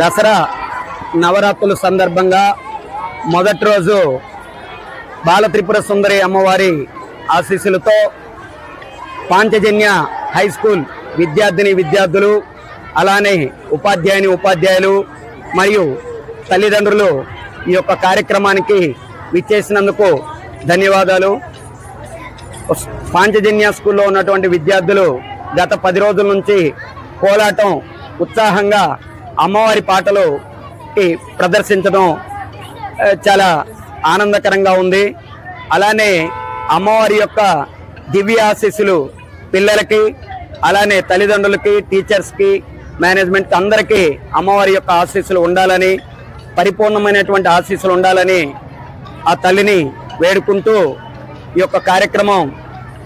దసరా నవరాత్రుల సందర్భంగా మొదటి రోజు బాలత్రిపుర సుందరి అమ్మవారి ఆశీస్సులతో పాంచజన్య హై స్కూల్ విద్యార్థిని విద్యార్థులు అలానే ఉపాధ్యాయుని ఉపాధ్యాయులు మరియు తల్లిదండ్రులు ఈ యొక్క కార్యక్రమానికి విచ్చేసినందుకు ధన్యవాదాలు. పాంచజన్య స్కూల్లో ఉన్నటువంటి విద్యార్థులు గత పది రోజుల నుంచి కోలాటం ఉత్సాహంగా అమ్మవారి పాటలు ప్రదర్శించడం చాలా ఆనందకరంగా ఉంది. అలానే అమ్మవారి యొక్క దివ్య ఆశీస్సులు పిల్లలకి అలానే తల్లిదండ్రులకి టీచర్స్కి మేనేజ్మెంట్కి అందరికీ అమ్మవారి యొక్క ఆశీస్సులు ఉండాలని పరిపూర్ణమైనటువంటి ఆశీస్సులు ఉండాలని ఆ తల్లిని వేడుకుంటూ ఈ యొక్క కార్యక్రమం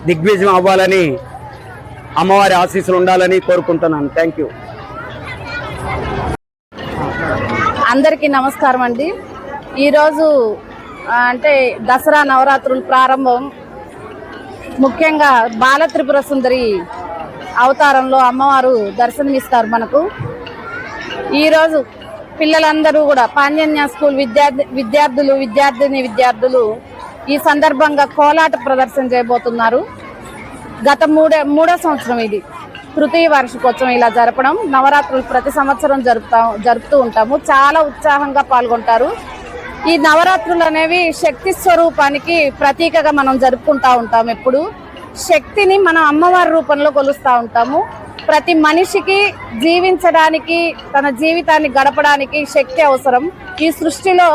దిగ్విజయం అవ్వాలని అమ్మవారి ఆశీస్సులు ఉండాలని కోరుకుంటున్నాను. థ్యాంక్ యూ అందరికీ నమస్కారం అండి. ఈరోజు అంటే దసరా నవరాత్రులు ప్రారంభం ముఖ్యంగా బాల త్రిపుర సుందరి అవతారంలో అమ్మవారు దర్శనమిస్తారు మనకు. ఈరోజు పిల్లలందరూ కూడా పాంజన్య స్కూల్ విద్యార్థి విద్యార్థులు విద్యార్థిని విద్యార్థులు ఈ సందర్భంగా కోలాట ప్రదర్శన చేయబోతున్నారు. గత మూడే మూడో సంవత్సరం ఇది. తృతీయ వార్షికోత్సవం ఇలా జరపడం నవరాత్రులు ప్రతి సంవత్సరం జరుపుతా జరుపుతూ ఉంటాము. చాలా ఉత్సాహంగా పాల్గొంటారు. ఈ నవరాత్రులు అనేవి శక్తి స్వరూపానికి ప్రతీకగా మనం జరుపుకుంటా ఉంటాం ఎప్పుడు. శక్తిని మనం అమ్మవారి రూపంలో కొలుస్తూ ఉంటాము. ప్రతి మనిషికి జీవించడానికి తన జీవితాన్ని గడపడానికి శక్తి అవసరం. ఈ సృష్టిలో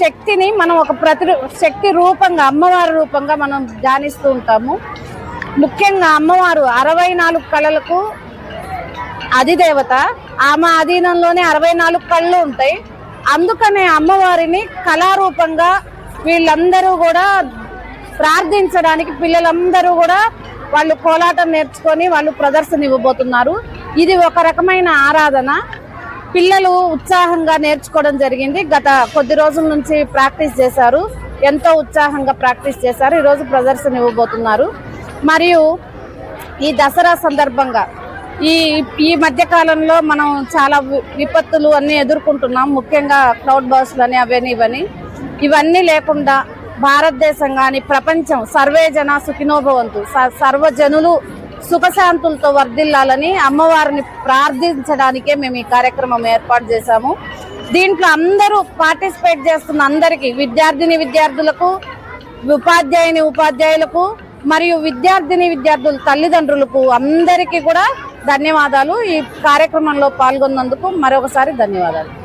శక్తిని మనం ఒక ప్రతి శక్తి రూపంగా అమ్మవారి రూపంగా మనం ధ్యానిస్తూ ఉంటాము. ముఖ్యంగా అమ్మవారు అరవై నాలుగు కళలకు అధిదేవత. ఆమె అధీనంలోనే అరవై నాలుగు కళ్ళు ఉంటాయి. అందుకనే అమ్మవారిని కళారూపంగా వీళ్ళందరూ కూడా ప్రార్థించడానికి పిల్లలందరూ కూడా వాళ్ళు కోలాటం నేర్చుకొని వాళ్ళు ప్రదర్శన ఇవ్వబోతున్నారు. ఇది ఒక రకమైన ఆరాధన. పిల్లలు ఉత్సాహంగా నేర్చుకోవడం జరిగింది. గత కొద్ది రోజుల నుంచి ప్రాక్టీస్ చేశారు. ఎంతో ఉత్సాహంగా ప్రాక్టీస్ చేశారు. ఈరోజు ప్రదర్శన ఇవ్వబోతున్నారు. మరియు ఈ దసరా సందర్భంగా ఈ ఈ మధ్య కాలంలో మనం చాలా వి- విపత్తులు అన్నీ ఎదుర్కొంటున్నాం. ముఖ్యంగా క్లౌడ్ బస్లు అని అవని ఇవని ఇవన్నీ లేకుండా భారతదేశం కానీ ప్రపంచం సర్వే జన సుఖినోభవంతు. స- సర్వజనులు సుఖశాంతులతో వర్ధిల్లాలని అమ్మవారిని ప్రార్థించడానికే మేము ఈ కార్యక్రమం ఏర్పాటు చేశాము. దీంట్లో అందరూ పార్టిసిపేట్ చేస్తున్న అందరికీ విద్యార్థిని విద్యార్థులకు ఉపాధ్యాయుని ఉపాధ్యాయులకు మరియు విద్యార్థిని విద్యార్థుల తల్లిదండ్రులకు అందరికీ కూడా ధన్యవాదాలు. ఈ కార్యక్రమంలో పాల్గొన్నందుకు మరొకసారి ధన్యవాదాలు.